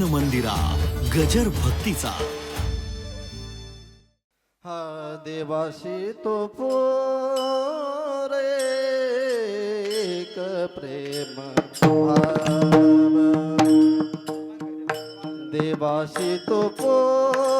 मन मंदिरा गजर भक्तीचा. हा देवाशी तो पोरे एक प्रेम भाव देवाशी तो पो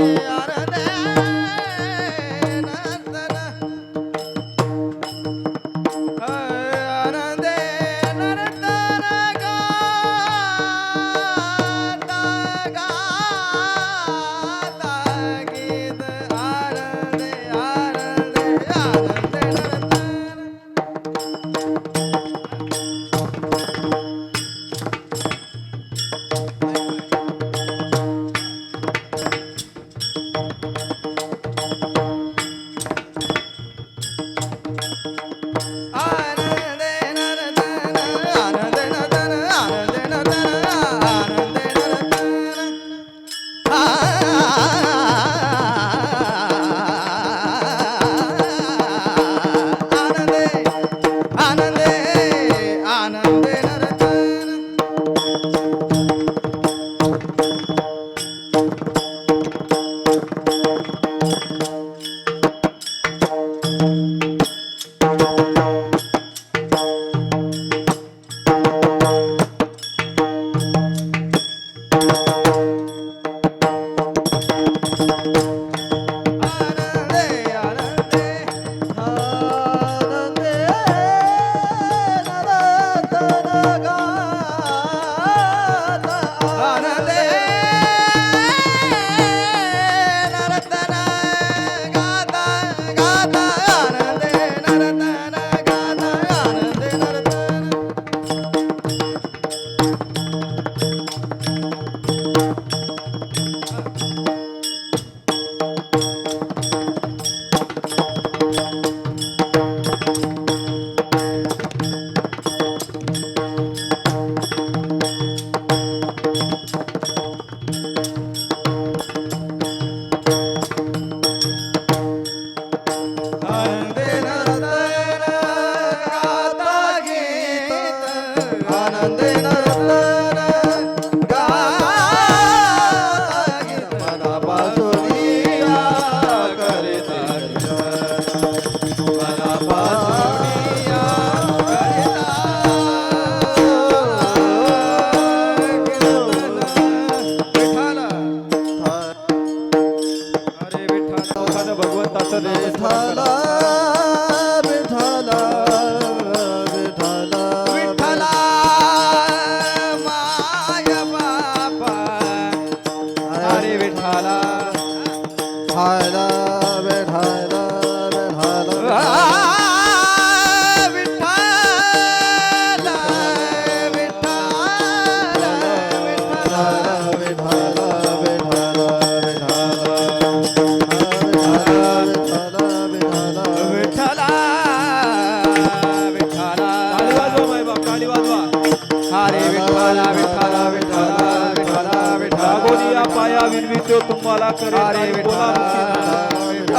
আর 海的。देव तुम्हाला करे बोला